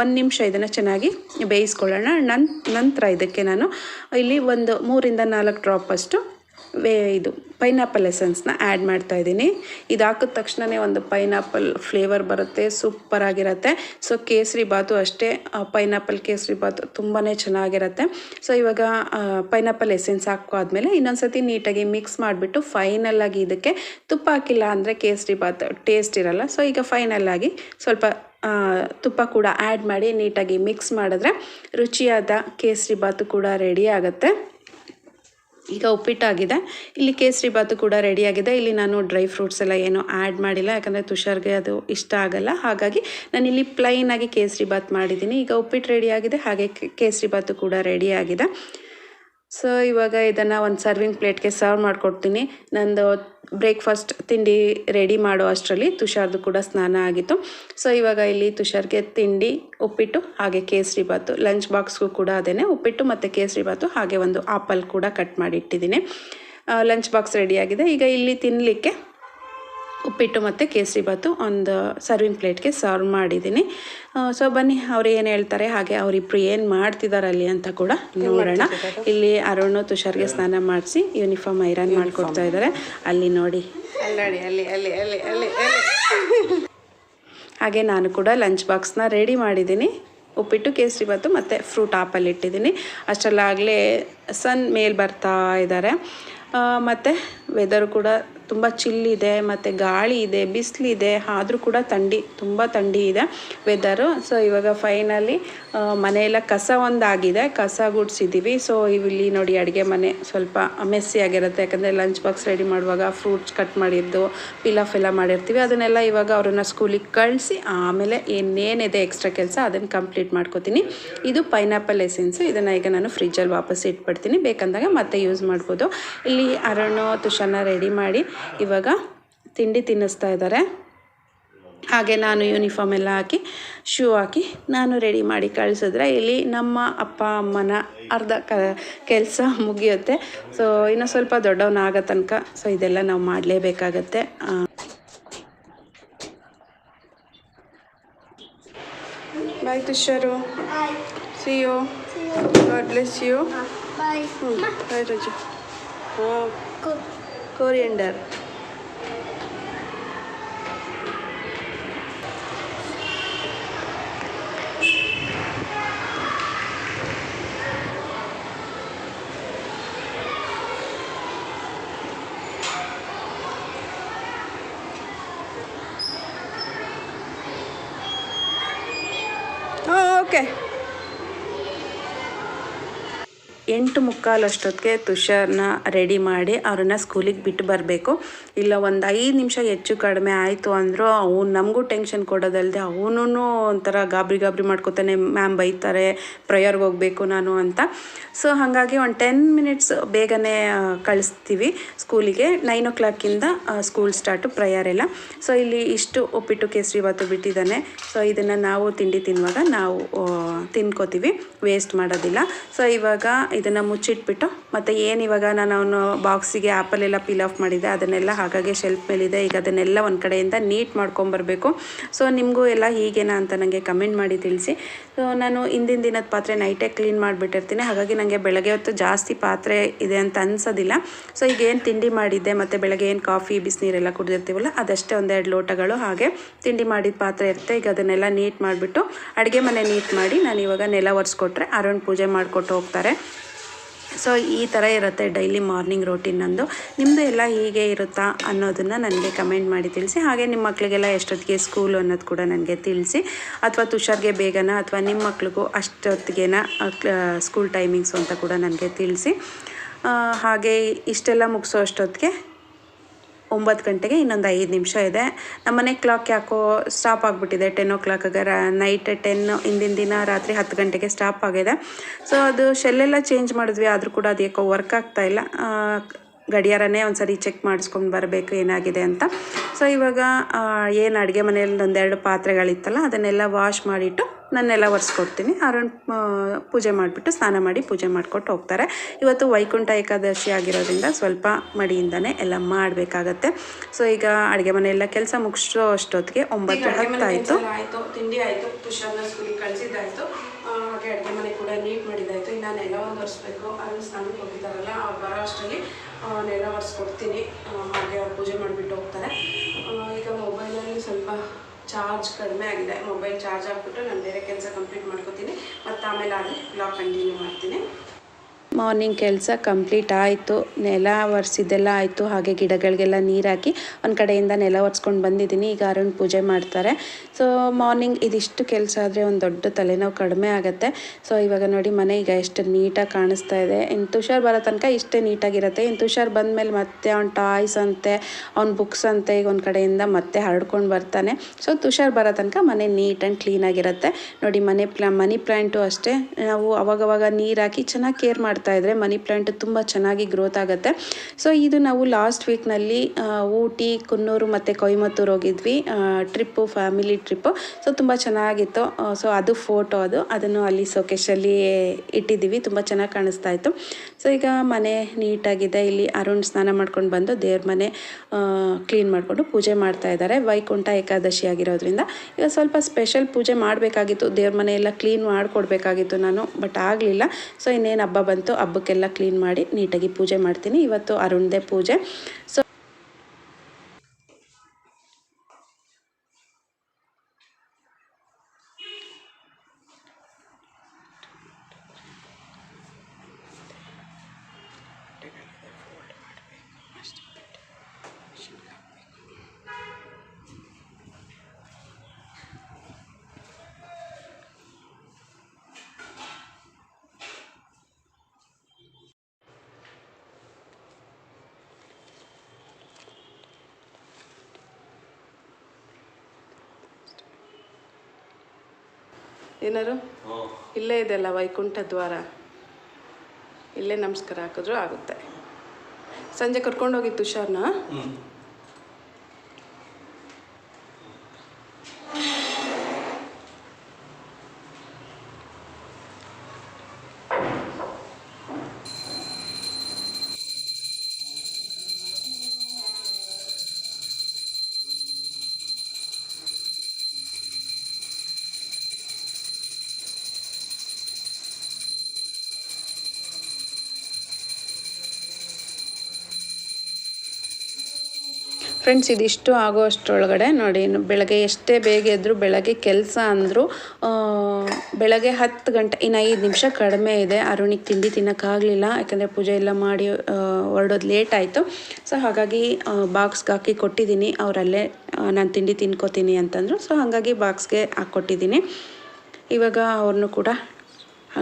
ಒಂದು ನಿಮಿಷ ಇದನ್ನು ಚೆನ್ನಾಗಿ ಬೇಯಿಸ್ಕೊಳ್ಳೋಣ. ನನ್, ನಂತರ ಇದಕ್ಕೆ ನಾನು ಇಲ್ಲಿ ಒಂದು ಮೂರಿಂದ ನಾಲ್ಕು ಡ್ರಾಪಷ್ಟು ವೇ, ಇದು ಪೈನಾಪಲ್ ಎಸೆನ್ಸ್ನ ಆ್ಯಡ್ ಮಾಡ್ತಾ ಇದ್ದೀನಿ. ಇದು ಹಾಕಿದ ತಕ್ಷಣವೇ ಒಂದು ಪೈನಾಪಲ್ ಫ್ಲೇವರ್ ಬರುತ್ತೆ ಸೂಪರಾಗಿರುತ್ತೆ ಸೊ ಕೇಸರಿ ಬಾತು ಅಷ್ಟೇ ಪೈನಾಪಲ್ ಕೇಸರಿ ಬಾತು ತುಂಬಾ ಚೆನ್ನಾಗಿರುತ್ತೆ. ಸೊ ಇವಾಗ ಪೈನಾಪಲ್ ಎಸೆನ್ಸ್ ಹಾಕೋದ್ಮೇಲೆ ಇನ್ನೊಂದು ಸತಿ ನೀಟಾಗಿ ಮಿಕ್ಸ್ ಮಾಡಿಬಿಟ್ಟು ಫೈನಲ್ಲಾಗಿ ಇದಕ್ಕೆ ತುಪ್ಪ ಹಾಕಿಲ್ಲ ಅಂದರೆ ಕೇಸರಿ ಬಾತು ಟೇಸ್ಟ್ ಇರಲ್ಲ. ಸೊ ಈಗ ಫೈನಲ್ಲಾಗಿ ಸ್ವಲ್ಪ ತುಪ್ಪ ಕೂಡ ಆ್ಯಡ್ ಮಾಡಿ ನೀಟಾಗಿ ಮಿಕ್ಸ್ ಮಾಡಿದ್ರೆ ರುಚಿಯಾದ ಕೇಸರಿ ಬಾತು ಕೂಡ ರೆಡಿ ಆಗುತ್ತೆ. ಈಗ ಉಪ್ಪಿಟ್ಟಾಗಿದೆ. ಇಲ್ಲಿ ಕೇಸರಿ ಬಾತು ಕೂಡ ರೆಡಿಯಾಗಿದೆ ಇಲ್ಲಿ ನಾನು ಡ್ರೈ ಫ್ರೂಟ್ಸ್ ಎಲ್ಲ ಏನೂ ಆ್ಯಡ್ ಮಾಡಿಲ್ಲ, ಯಾಕಂದರೆ ತುಷಾರ್ಗೆ ಅದು ಇಷ್ಟ ಆಗಲ್ಲ. ಹಾಗಾಗಿ ನಾನಿಲ್ಲಿ ಪ್ಲೈನಾಗಿ ಕೇಸರಿ ಬಾತ್ ಮಾಡಿದ್ದೀನಿ. ಈಗ ಉಪ್ಪಿಟ್ಟು ರೆಡಿಯಾಗಿದೆ ಹಾಗೆ ಕೇಸರಿ ಬಾತು ಕೂಡ ರೆಡಿಯಾಗಿದೆ ಸೊ ಇವಾಗ ಇದನ್ನು ಒಂದು ಸರ್ವಿಂಗ್ ಪ್ಲೇಟ್ಗೆ ಸರ್ವ್ ಮಾಡಿಕೊಡ್ತೀನಿ. ನಂದು ಬ್ರೇಕ್ಫಾಸ್ಟ್ ತಿಂಡಿ ರೆಡಿ ಮಾಡೋ ಅಷ್ಟರಲ್ಲಿ ತುಷಾರ್ದು ಕೂಡ ಸ್ನಾನ ಆಗಿತ್ತು. ಸೊ ಇವಾಗ ಇಲ್ಲಿ ತುಷಾರ್ಗೆ ತಿಂಡಿ, ಉಪ್ಪಿಟ್ಟು, ಹಾಗೆ ಕೇಸರಿ ಬಾತು ಲಂಚ್ ಬಾಕ್ಸ್ಗೂ ಕೂಡ ಅದೇ ಉಪ್ಪಿಟ್ಟು ಮತ್ತು ಕೇಸರಿ ಬಾತು ಹಾಗೆ ಒಂದು ಆಪಲ್ ಕೂಡ ಕಟ್ ಮಾಡಿ ಇಟ್ಟಿದ್ದೀನಿ. ಲಂಚ್ ಬಾಕ್ಸ್ ರೆಡಿಯಾಗಿದೆ ಈಗ ಇಲ್ಲಿ ತಿನ್ನಲಿಕ್ಕೆ ಉಪ್ಪಿಟ್ಟು ಮತ್ತು ಕೇಸರಿ ಬಾತು ಒಂದು ಸರ್ವಿಂಗ್ ಪ್ಲೇಟ್ಗೆ ಸರ್ವ್ ಮಾಡಿದ್ದೀನಿ. ಸೊ ಬನ್ನಿ ಅವ್ರು ಏನು ಹೇಳ್ತಾರೆ ಹಾಗೆ ಅವರಿಬ್ರು ಏನು ಮಾಡ್ತಿದ್ದಾರೆ ಅಲ್ಲಿ ಅಂತ ಕೂಡ ನೋಡೋಣ. ಇಲ್ಲಿ ಅರುಣ್ ತುಷಾರ್ಗೆ ಸ್ನಾನ ಮಾಡಿಸಿ ಯೂನಿಫಾರ್ಮ್ ಐರನ್ ಮಾಡಿಕೊಡ್ತಾ ಇದ್ದಾರೆ ಅಲ್ಲಿ ನೋಡಿ. ಅಲ್ಲಿ ಅಲ್ಲಿ ಅಲ್ಲಿ ಅಲ್ಲಿ ಅಲ್ಲಿ ಅಲ್ಲಿ. ಹಾಗೆ ನಾನು ಕೂಡ ಲಂಚ್ ಬಾಕ್ಸ್ನ ರೆಡಿ ಮಾಡಿದ್ದೀನಿ. ಉಪ್ಪಿಟ್ಟು ಕೇಸರಿ ಬಾತು ಮತ್ತು ಫ್ರೂಟ್ ಆಪಲ್ಲಿ ಇಟ್ಟಿದ್ದೀನಿ. ಅಷ್ಟರಲ್ಲಾಗಲೇ ಸನ್ ಮೇಲೆ ಬರ್ತಾ ಇದ್ದಾರೆ ಮತ್ತು ವೆದರ್ ಕೂಡ ತುಂಬ ಚಿಲ್ಲಿದೆ ಮತ್ತು ಗಾಳಿ ಇದೆ ಬಿಸಿಲಿದೆ ಆದರೂ ಕೂಡ ಥಂಡಿ, ತುಂಬ ಥಂಡಿ ಇದೆ ವೆದರು ಸೊ ಇವಾಗ ಫೈನಲಿ ಮನೆಯೆಲ್ಲ ಕಸ ಒಂದಾಗಿದೆ, ಕಸ ಗುಡಿಸಿದ್ದೀವಿ ಸೊ ಇಲ್ಲಿ ನೋಡಿ ಅಡುಗೆ ಮನೆ ಸ್ವಲ್ಪ ಮೆಸ್ಸಿ ಆಗಿರುತ್ತೆ. ಯಾಕಂದರೆ ಲಂಚ್ ಬಾಕ್ಸ್ ರೆಡಿ ಮಾಡುವಾಗ ಫ್ರೂಟ್ಸ್ ಕಟ್ ಮಾಡಿದ್ದು ಪಿಲಾಫ್ ಎಲ್ಲ ಮಾಡಿರ್ತೀವಿ. ಅದನ್ನೆಲ್ಲ ಇವಾಗ ಅವ್ರನ್ನ ಸ್ಕೂಲಿಗೆ ಕಳಿಸಿ, ಆಮೇಲೆ ಇನ್ನೇನಿದೆ ಎಕ್ಸ್ಟ್ರಾ ಕೆಲಸ ಅದನ್ನು ಕಂಪ್ಲೀಟ್ ಮಾಡ್ಕೋತೀನಿ. ಇದು ಪೈನಾಪಲ್ ಎಸೆನ್ಸು ಇದನ್ನು ಈಗ ನಾನು ಫ್ರಿಜ್ಜಲ್ಲಿ ವಾಪಸ್ ಇಟ್ಬಿಡ್ತೀನಿ. ಬೇಕಂದಾಗ ಮತ್ತೆ ಯೂಸ್ ಮಾಡ್ಬೋದು. ಇಲ್ಲಿ ಅರುಣು ತುಷಾನ ರೆಡಿ ಮಾಡಿ ಇವಾಗ ತಿಂಡಿ ತಿನ್ನಿಸ್ತಾ ಇದ್ದಾರೆ. ಹಾಗೆ ನಾನು ಯೂನಿಫಾರ್ಮ್ ಎಲ್ಲ ಹಾಕಿ ಶೂ ಹಾಕಿ ನಾನು ರೆಡಿ ಮಾಡಿ ಕಳಿಸಿದ್ರೆ ಇಲ್ಲಿ ನಮ್ಮ ಅಪ್ಪ ಅಮ್ಮನ ಅರ್ಧ ಕ ಕೆಲಸ ಮುಗಿಯುತ್ತೆ. ಸೊ ಇನ್ನು ಸ್ವಲ್ಪ ದೊಡ್ಡವನಾಗೋ ತನಕ ಸೊ ಇದೆಲ್ಲ ನಾವು ಮಾಡಲೇಬೇಕಾಗತ್ತೆ. Bye Tushar. See you. God bless you bye bye ರಜು ಹಾಂ కోరియండర్. ಎಂಟು ಮುಕ್ಕಾಲು ಅಷ್ಟೊತ್ತಿಗೆ ತುಷಾರ್ನ ರೆಡಿ ಮಾಡಿ ಅವ್ರನ್ನ ಸ್ಕೂಲಿಗೆ ಬಿಟ್ಟು ಬರಬೇಕು. ಇಲ್ಲ, ಒಂದು ಐದು ನಿಮಿಷ ಹೆಚ್ಚು ಕಡಿಮೆ ಆಯಿತು ಅಂದರೂ ಅವ್ನು ನಮಗೂ ಟೆನ್ಷನ್ ಕೊಡೋದಲ್ಲದೆ ಅವನು ಒಂಥರ ಗಾಬರಿ ಗಾಬರಿ ಮಾಡ್ಕೋತಾನೆ ಮ್ಯಾಮ್ ಬೈತಾರೆ ಪ್ರಯರ್ಗೆ ಹೋಗಬೇಕು ನಾನು ಅಂತ. ಸೊ ಹಾಗಾಗಿ ಒಂದು ಟೆನ್ ಮಿನಿಟ್ಸ್ ಬೇಗನೆ ಕಳಿಸ್ತೀವಿ ಸ್ಕೂಲಿಗೆ. ನೈನ್ ಓ ಕ್ಲಾಕಿಂದ ಸ್ಕೂಲ್ ಸ್ಟಾರ್ಟು ಪ್ರೇಯರ್ ಎಲ್ಲ. ಸೊ ಇಲ್ಲಿ ಇಷ್ಟು ಉಪ್ಪಿಟ್ಟು ಕೇಸರಿ ಬಾತು ಬಿಟ್ಟಿದ್ದಾನೆ. ಸೊ ಇದನ್ನು ನಾವು ತಿಂಡಿ ತಿನ್ನುವಾಗ ನಾವು ತಿನ್ಕೋತೀವಿ. ವೇಸ್ಟ್ ಮಾಡೋದಿಲ್ಲ. ಸೊ ಇವಾಗ ಇದನ್ನು ಮುಚ್ಚಿಟ್ಬಿಟ್ಟು ಮತ್ತು ಏನು ಇವಾಗ ನಾನು ಅವನು ಬಾಕ್ಸಿಗೆ ಆ್ಯಪಲ್ಲೆಲ್ಲ ಪಿಲ್ ಆಫ್ ಮಾಡಿದ್ದೆ, ಅದನ್ನೆಲ್ಲ ಹಾಗಾಗಿ ಶೆಲ್ಫ್ ಮೇಲಿದೆ. ಈಗ ಅದನ್ನೆಲ್ಲ ಒಂದು ಕಡೆಯಿಂದ ನೀಟ್ ಮಾಡ್ಕೊಂಬರ್ಬೇಕು. ಸೊ ನಿಮಗೂ ಎಲ್ಲ ಹೀಗೇನಾ ಅಂತ ನನಗೆ ಕಮೆಂಟ್ ಮಾಡಿ ತಿಳಿಸಿ. ಸೊ ನಾನು ಹಿಂದಿನ ದಿನದ ಪಾತ್ರೆ ನೈಟೇ ಕ್ಲೀನ್ ಮಾಡಿಬಿಟ್ಟಿರ್ತೀನಿ. ಹಾಗಾಗಿ ನನಗೆ ಬೆಳಗ್ಗೆ ಹೊತ್ತು ಜಾಸ್ತಿ ಪಾತ್ರೆ ಇದೆ ಅಂತ ಅನ್ಸೋದಿಲ್ಲ. ಸೊ ಈಗ ಏನು ತಿಂಡಿ ಮಾಡಿದ್ದೆ ಮತ್ತು ಬೆಳಗ್ಗೆ ಏನು ಕಾಫಿ ಬಿಸಿನೀರೆಲ್ಲ ಕುಡಿದಿರ್ತೀವಲ್ಲ, ಅದಷ್ಟೇ ಒಂದೆರಡು ಲೋಟಗಳು ಹಾಗೆ ತಿಂಡಿ ಮಾಡಿದ ಪಾತ್ರೆ ಇರುತ್ತೆ. ಈಗ ಅದನ್ನೆಲ್ಲ ನೀಟ್ ಮಾಡಿಬಿಟ್ಟು ಅಡುಗೆ ಮನೆ ನೀಟ್ ಮಾಡಿ ನಾನು ಇವಾಗ ನೆಲ ಒರೆಸ್ಕೊಟ್ರೆ ಅರುಣ್ ಪೂಜೆ ಮಾಡಿಕೊಟ್ಟು ಹೋಗ್ತಾರೆ. ಸೊ ಈ ಥರ ಇರುತ್ತೆ ಡೈಲಿ ಮಾರ್ನಿಂಗ್ ರೋಟೀನ್ ನಂದು. ನಿಮ್ಮದು ಎಲ್ಲ ಹೀಗೆ ಇರುತ್ತಾ ಅನ್ನೋದನ್ನು ನನಗೆ ಕಮೆಂಟ್ ಮಾಡಿ ತಿಳಿಸಿ. ಹಾಗೆ ನಿಮ್ಮ ಮಕ್ಕಳಿಗೆಲ್ಲ ಎಷ್ಟೊತ್ತಿಗೆ ಸ್ಕೂಲು ಅನ್ನೋದು ಕೂಡ ನನಗೆ ತಿಳಿಸಿ. ಅಥವಾ ತುಷಾರ್ಗೆ ಬೇಗನ ಅಥವಾ ನಿಮ್ಮ ಮಕ್ಳಿಗೂ ಅಷ್ಟೊತ್ತಿಗೆನ ಸ್ಕೂಲ್ ಟೈಮಿಂಗ್ಸು ಅಂತ ಕೂಡ ನನಗೆ ತಿಳಿಸಿ. ಹಾಗೆ ಇಷ್ಟೆಲ್ಲ ಮುಗಿಸೋ ಅಷ್ಟೊತ್ತಿಗೆ ಒಂಬತ್ತು ಗಂಟೆಗೆ ಇನ್ನೊಂದು ಐದು ನಿಮಿಷ ಇದೆ. ನಮ್ಮನೆ ಕ್ಲಾಕ್ ಯಾಕೋ ಸ್ಟಾಪ್ ಆಗಿಬಿಟ್ಟಿದೆ. ಟೆನ್ ಓ ಕ್ಲಾಕಾಗ ನೈಟ್ ಟೆನ್ ಹಿಂದಿನ ದಿನ ರಾತ್ರಿ ಹತ್ತು ಗಂಟೆಗೆ ಸ್ಟಾಪ್ ಆಗಿದೆ. ಸೊ ಅದು ಶೆಲ್ಲೆಲ್ಲ ಚೇಂಜ್ ಮಾಡಿದ್ವಿ. ಆದರೂ ಕೂಡ ಅದು ಯಾಕೋ ವರ್ಕ್ ಆಗ್ತಾ ಇಲ್ಲ. ಆ, ಗಡಿಯಾರನೇ ಒಂದು ಸರಿ ಚೆಕ್ ಮಾಡಿಸ್ಕೊಂಡು ಬರಬೇಕು ಏನಾಗಿದೆ ಅಂತ. ಸೊ ಇವಾಗ ಏನು ಅಡುಗೆ ಮನೆಯಲ್ಲಿ ಒಂದೆರಡು ಪಾತ್ರೆಗಳಿತ್ತಲ್ಲ ಅದನ್ನೆಲ್ಲ ವಾಶ್ ಮಾಡಿಟ್ಟು ನನ್ನೆಲ್ಲ ಒರೆಸ್ಕೊಡ್ತೀನಿ. ಅರುಣ್ ಆ, ಪೂಜೆ ಮಾಡಿಬಿಟ್ಟು ಸ್ನಾನ ಮಾಡಿ ಪೂಜೆ ಮಾಡಿಕೊಟ್ಟು ಹೋಗ್ತಾರೆ. ಇವತ್ತು ವೈಕುಂಠ ಏಕಾದಶಿ ಆಗಿರೋದ್ರಿಂದ ಸ್ವಲ್ಪ ಮಡಿಯಿಂದನೇ ಎಲ್ಲ ಮಾಡಬೇಕಾಗತ್ತೆ. ಸೊ ಈಗ ಅಡುಗೆ ಮನೆಯೆಲ್ಲ ಕೆಲಸ ಮುಗಿಸೋ ಅಷ್ಟೊತ್ತಿಗೆ ಒಂಬತ್ತು ಹತ್ತಾಯಿತು. ಆಯಿತು ತಿಂಡಿ ಆಯಿತು ಸ್ಕೂಲಿಗೆ ಕಳಿಸಿದ್ದಾಯಿತು. ಹಾಗೆ ಅಡುಗೆ ಮನೆ ಕೂಡ ನೀಟ್ ಮಾಡಿದ್ದಾಯಿತು. ಇನ್ನು ನೆಲ ಒಂದು ಒರೆಸ್ಬೇಕು. ಅದನ್ನು ಸ್ನಾನಕ್ಕೆ ಹೋಗಿದ್ದಾರಲ್ಲ ಅವ್ರು ಬರೋ ಅಷ್ಟರಲ್ಲಿ ಆ, ಹಾಗೆ ಅವ್ರು ಪೂಜೆ ಮಾಡಿಬಿಟ್ಟು ಹೋಗ್ತಾರೆ. ಈಗ ಮೊಬೈಲಲ್ಲಿ ಸ್ವಲ್ಪ ಚಾರ್ಜ್ ಕಡಿಮೆ ಆಗಿದೆ. ಮೊಬೈಲ್ ಚಾರ್ಜ್ ಹಾಕ್ಬಿಟ್ಟು ನಾನು ಬೇರೆ ಕೆಲಸ ಕಂಪ್ಲೀಟ್ ಮಾಡ್ಕೋತೀನಿ. ಮತ್ತು ಆಮೇಲೆ ಆದರೆ ಬ್ಲಾಗ್ ಕಂಟಿನ್ಯೂ ಮಾಡ್ತೀನಿ. ಮಾರ್ನಿಂಗ್ ಕೆಲಸ ಕಂಪ್ಲೀಟ್ ಆಯಿತು. ನೆಲ ಒರೆಸಿದ್ದೆಲ್ಲ ಆಯಿತು. ಹಾಗೆ ಗಿಡಗಳಿಗೆಲ್ಲ ನೀರು ಹಾಕಿ ಒಂದು ಕಡೆಯಿಂದ ನೆಲ ಒರೆಸ್ಕೊಂಡು ಬಂದಿದ್ದೀನಿ. ಈಗ ಅರುಣ್ ಪೂಜೆ ಮಾಡ್ತಾರೆ. ಸೊ ಮಾರ್ನಿಂಗ್ ಇದಿಷ್ಟು ಕೆಲಸ ಆದರೆ ಒಂದು ದೊಡ್ಡ ತಲೆನೋವು ಕಡಿಮೆ ಆಗುತ್ತೆ. ಸೊ ಇವಾಗ ನೋಡಿ ಮನೆ ಈಗ ಎಷ್ಟು ನೀಟಾಗಿ ಕಾಣಿಸ್ತಾ ಇದೆ. ಇನ್ನು ತುಷಾರ್ ಬರೋ ತನಕ ಇಷ್ಟೇ ನೀಟಾಗಿರುತ್ತೆ. ಇನ್ನು ತುಷಾರ್ ಬಂದಮೇಲೆ ಮತ್ತೆ ಅವ್ನ ಟಾಯ್ಸ್ ಅಂತೆ, ಅವ್ನ ಬುಕ್ಸ್ ಅಂತೆ, ಈಗ ಒಂದು ಕಡೆಯಿಂದ ಮತ್ತೆ ಹರಡ್ಕೊಂಡು ಬರ್ತಾನೆ. ಸೊ ತುಷಾರ್ ಬರೋ ತನಕ ಮನೆ ನೀಟ್ ಆ್ಯಂಡ್ ಕ್ಲೀನಾಗಿರುತ್ತೆ. ನೋಡಿ ಮನೆ ಪ್ಲಾ, ಮನಿ ಪ್ಲ್ಯಾಂಟು ಅಷ್ಟೇ. ನಾವು ಅವಾಗವಾಗ ನೀರು ಹಾಕಿ ಚೆನ್ನಾಗಿ ಕೇರ್ ಮಾಡ್ತಾ ಇದ್ರೆ ಮನಿ ಪ್ಲಾಂಟ್ ತುಂಬ ಚೆನ್ನಾಗಿ ಗ್ರೋತ್ ಆಗುತ್ತೆ. ಸೊ ಇದು ನಾವು ಲಾಸ್ಟ್ ವೀಕ್ನಲ್ಲಿ ಊಟಿ, ಕುನ್ನೂರು ಮತ್ತು ಕೊಯಮತ್ತೂರು ಹೋಗಿದ್ವಿ. ಟ್ರಿಪ್ಪು ಫ್ಯಾಮಿಲಿ ಟ್ರಿಪ್ಪು ಸೊ ತುಂಬ ಚೆನ್ನಾಗಿತ್ತು. ಸೊ ಅದು ಫೋಟೋ ಅದು. ಅದನ್ನು ಅಲ್ಲಿ ಸೊಕೇಶಲ್ಲಿ ಇಟ್ಟಿದ್ದೀವಿ. ತುಂಬ ಚೆನ್ನಾಗಿ ಕಾಣಿಸ್ತಾ ಇತ್ತು. ಸೊ ಈಗ ಮನೆ ನೀಟಾಗಿದೆ. ಇಲ್ಲಿ ಅರುಣ್ ಸ್ನಾನ ಮಾಡ್ಕೊಂಡು ಬಂದು ದೇವ್ರ ಮನೆ ಕ್ಲೀನ್ ಮಾಡಿಕೊಂಡು ಪೂಜೆ ಮಾಡ್ತಾ ಇದ್ದಾರೆ. ವೈಕುಂಠ ಏಕಾದಶಿ ಆಗಿರೋದ್ರಿಂದ. ಈಗ ಸ್ವಲ್ಪ ಸ್ಪೆಷಲ್ ಪೂಜೆ ಮಾಡಬೇಕಾಗಿತ್ತು. ದೇವ್ರ ಮನೆ ಎಲ್ಲ ಕ್ಲೀನ್ ಮಾಡಿಕೊಡ್ಬೇಕಾಗಿತ್ತು ನಾನು ಬಟ್ ಆಗಲಿಲ್ಲ. ಸೊ ಇನ್ನೇನು ಹಬ್ಬ ಬಂತು ಹಬ್ಬಕ್ಕೆಲ್ಲ ಕ್ಲೀನ್ ಮಾಡಿ ನೀಟಾಗಿ ಪೂಜೆ ಮಾಡ್ತೀನಿ. ಇವತ್ತು ಅರುಣ್ದೇ ಪೂಜೆ. ಸೊ ಏನಾರು ಇಲ್ಲೇ ಇದೆಲ್ಲ ವೈಕುಂಠ ದ್ವಾರ. ಇಲ್ಲೇ ನಮಸ್ಕಾರ ಹಾಕಿದ್ರು ಆಗುತ್ತೆ. ಸಂಜೆ ಕರ್ಕೊಂಡೋಗಿ ತುಷಾರ್ನ? ಫ್ರೆಂಡ್ಸ್ ಇದಿಷ್ಟು ಆಗೋ ಅಷ್ಟರೊಳಗಡೆ ನೋಡಿ ಬೆಳಗ್ಗೆ ಎಷ್ಟೇ ಬೇಗ ಎದ್ದರೂ ಬೆಳಗ್ಗೆ ಕೆಲಸ ಅಂದರೂ ಬೆಳಗ್ಗೆ ಹತ್ತು ಗಂಟೆ ಇನ್ನು ಐದು ನಿಮಿಷ ಕಡಿಮೆ ಇದೆ. ಅರುಣಿಗೆ ತಿಂಡಿ ತಿನ್ನೋಕ್ಕಾಗಲಿಲ್ಲ ಯಾಕಂದರೆ ಪೂಜೆ ಎಲ್ಲ ಮಾಡಿ ಹೊರಡೋದು ಲೇಟ್ ಆಯಿತು. ಸೊ ಹಾಗಾಗಿ ಬಾಕ್ಸ್ಗೆ ಹಾಕಿ ಕೊಟ್ಟಿದ್ದೀನಿ ಅವರಲ್ಲೇ ನಾನು ತಿಂಡಿ ತಿನ್ಕೋತೀನಿ ಅಂತಂದರು. ಸೊ ಹಾಗಾಗಿ ಬಾಕ್ಸ್ಗೆ ಹಾಕ್ಕೊಟ್ಟಿದ್ದೀನಿ ಇವಾಗ ಅವ್ರನ್ನೂ ಕೂಡ